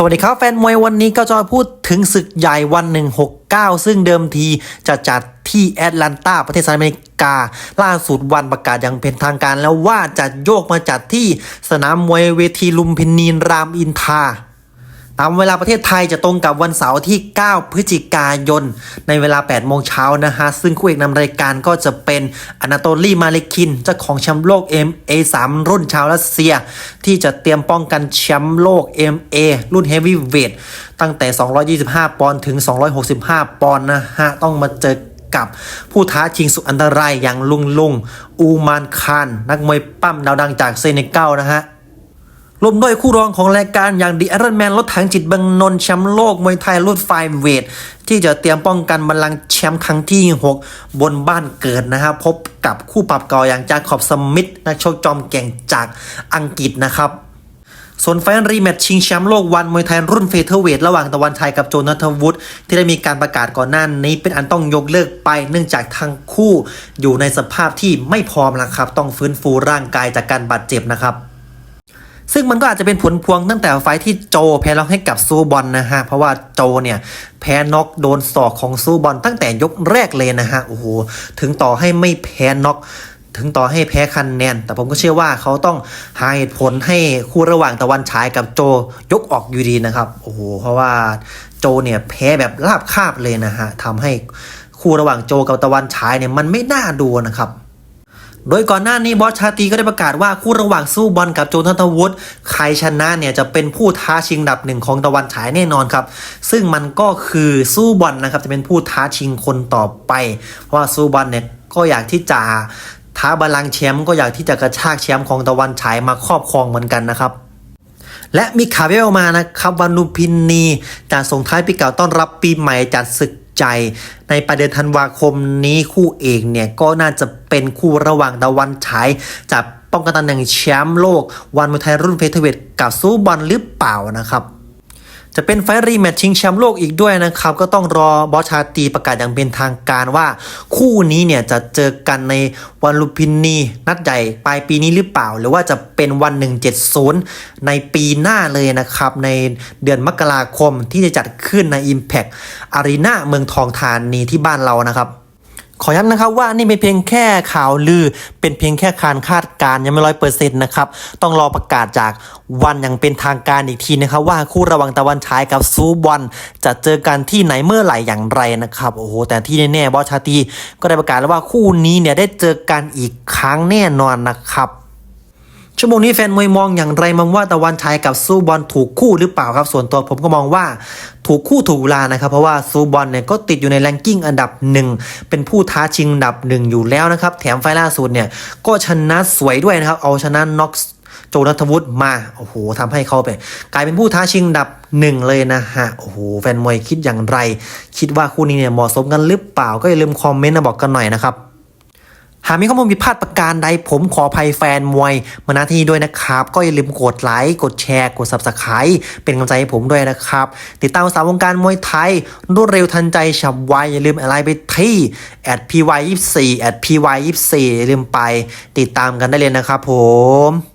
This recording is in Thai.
สวัสดีครับแฟนมวยวันนี้ก็จะพูดถึงศึกใหญ่วัน 169 ซึ่งเดิมทีจะจัดที่แอตแลนตาประเทศสหรัฐอเมริกา ล่าสุดวันประกาศอย่างเป็นทางการแล้วว่าจะโยกมาจัดที่สนามมวยเวทีลุมพินีรามอินทา ตามเวลาประเทศไทยจะตรงกับวันเสาร์ที่ 9 พฤศจิกายน ในเวลา 8 โมงเช้านะฮะ ซึ่งคู่เอกนำรายการก็จะเป็นอนาโตลีมาเลคิน เจ้าของแชมป์โลก MA3 รุ่นชาวรัสเซีย ที่จะเตรียมป้องกันแชมป์โลก MA รุ่นเฮฟวีเวทตั้งแต่ 225 ปอนด์ถึง 265 ปอนด์นะฮะ ต้องมาเจอกับผู้ท้าชิงสุดอันตรายอย่างลุงลุง อูมานคาน นักมวยปั้มดาวดังจากเซเนกัลนะฮะ รวมด้วยคู่รองของรายการอย่างดีไอรอนแมนรถถังจิตบังนนท์แชมป์โลกมวยไทยรุ่นไฟเวทที่จะเตรียมป้องกันบัลลังก์แชมป์ครั้งที่ 6 บนบ้านเกิดนะครับ พบกับคู่ปรับเก่าอย่างจาคอบสมิธนักชกจอมเก่งจากอังกฤษนะครับส่วนไฟนรีแมตช์ชิงแชมป์โลกวันมวยไทยรุ่นเฟเธอร์เวทระหว่างตะวันชัยกับโจนาธวุฒิที่ได้มีการประกาศก่อนหน้านี้เป็นอันต้องยกเลิกไป เนื่องจากทั้งคู่อยู่ในสภาพที่ไม่พร้อมนะครับ ต้องฟื้นฟูร่างกายจากการบาดเจ็บนะครับ ซึ่งมันก็อาจจะเป็นผลพวงตั้งแต่ไฟที่โจแพ้น็อกให้กับซูบอลนะฮะ เพราะว่าโจเนี่ยแพ้น็อกโดนศอกของซูบอลตั้งแต่ยกแรกเลยนะฮะ โอ้โห ถึงต่อให้ไม่แพ้น็อกถึงต่อให้แพ้คะแนน แต่ผมก็เชื่อว่าเขาต้องหาเหตุผลให้คู่ระหว่างตะวันฉายกับโจยกออกอยู่ดีนะครับ โอ้โห เพราะว่าโจเนี่ยแพ้แบบราบคาบเลยนะฮะทำให้คู่ระหว่างโจกับตะวันฉายเนี่ยมันไม่น่าดูนะครับ โดยก่อนหน้านี้บอสชาตีก็ได้ประกาศว่าคู่ระหว่างสู้บอลกับโจนัทวุฒิใครชนะเนี่ยจะเป็นผู้ท้าชิงดับหนึ่งของตะวันฉายแน่นอนครับ ซึ่งมันก็คือสู้บอลนะครับจะเป็นผู้ท้าชิงคนต่อไป เพราะว่าสู้บอลเนี่ยก็อยากที่จะท้าบาลังแชมป์ก็อยากที่จะกระชากแชมป์ของตะวันฉายมาครอบครองเหมือนกันนะครับและมีข่าวแว่วมานะครับวานุพินนีจะส่งท้ายปีเก่าต้อนรับปีใหม่จัดศึก ใจ ในประเดือนธันวาคมนี้คู่เอกเนี่ยก็น่าจะเป็นคู่ระหว่างตะวันฉายจะป้องกันตำแหน่งแชมป์โลก วันมวยไทยรุ่นเฟเธอร์เวทกับซูบอลหรือเปล่านะครับ จะเป็นไฟท์รีแมตชิงแชมป์โลกอีกด้วยนะครับ ก็ต้องรอบอสชาตีประกาศอย่างเป็นทางการว่า คู่นี้เนี่ยจะเจอกันในวันลุมพินีนัดใหญ่ปลายปีนี้หรือเปล่า หรือว่าจะเป็นวัน 170 ในปีหน้าเลยนะครับ ในเดือนมกราคมที่จะจัดขึ้นใน Impact Arena เมืองทองธานีที่บ้านเรานะครับ ขอย้ำนะครับว่านี่เป็นเพียงแค่ข่าวลือ เป็นเพียงแค่การคาดการณ์ยังไม่ร้อยเปอร์เซ็นต์นะครับ ต้องรอประกาศจากวันอย่างเป็นทางการอีกทีนะครับ ว่าคู่ระวังตะวันฉายกับซูบอลจะเจอกันที่ไหนเมื่อไหร่อย่างไรนะครับ โอ้โห แต่ที่แน่ๆบอสชาตีก็ได้ประกาศแล้วว่าคู่นี้เนี่ยได้เจอกันอีกครั้งแน่นอนนะครับ ชั่วโมงนี้แฟนมวยมองอย่างไรมองว่าตะวันชัยกับซูบอลถูกคู่หรือเปล่าครับ ส่วนตัวผมก็มองว่าถูกคู่ถูกเวลานะครับ เพราะว่าซูบอลเนี่ยก็ติดอยู่ในแรงกิ้งอันดับหนึ่งเป็นผู้ท้าชิงอันดับหนึ่งอยู่แล้วนะครับ แถมไฟล่าสุดเนี่ยก็ชนะสวยด้วยนะครับ เอาชนะน็อกโจนัทวุฒิมา โอ้โหทำให้เขาไปกลายเป็นผู้ท้าชิงอันดับหนึ่งเลยนะฮะ โอ้โห แฟนมวยคิดอย่างไร คิดว่าคู่นี้เนี่ยเหมาะสมกันหรือเปล่า ก็อย่าลืมคอมเมนต์มาบอกกันหน่อยนะครับ หากมีข้อมูลผิดพลาดประการใดผมขออภัยแฟนมวยมาณที่ด้วยนะครับ ก็อย่าลืมกดไลค์ กดแชร์ กด Subscribe เป็นกำลังใจให้ผมด้วยนะครับ ติดตามสาววงการมวยไทย รวดเร็วทันใจฉับไว อย่าลืมอะไรไปที่ at py24 at py24 อย่าลืมไป ติดตามกันได้เลยนะครับผม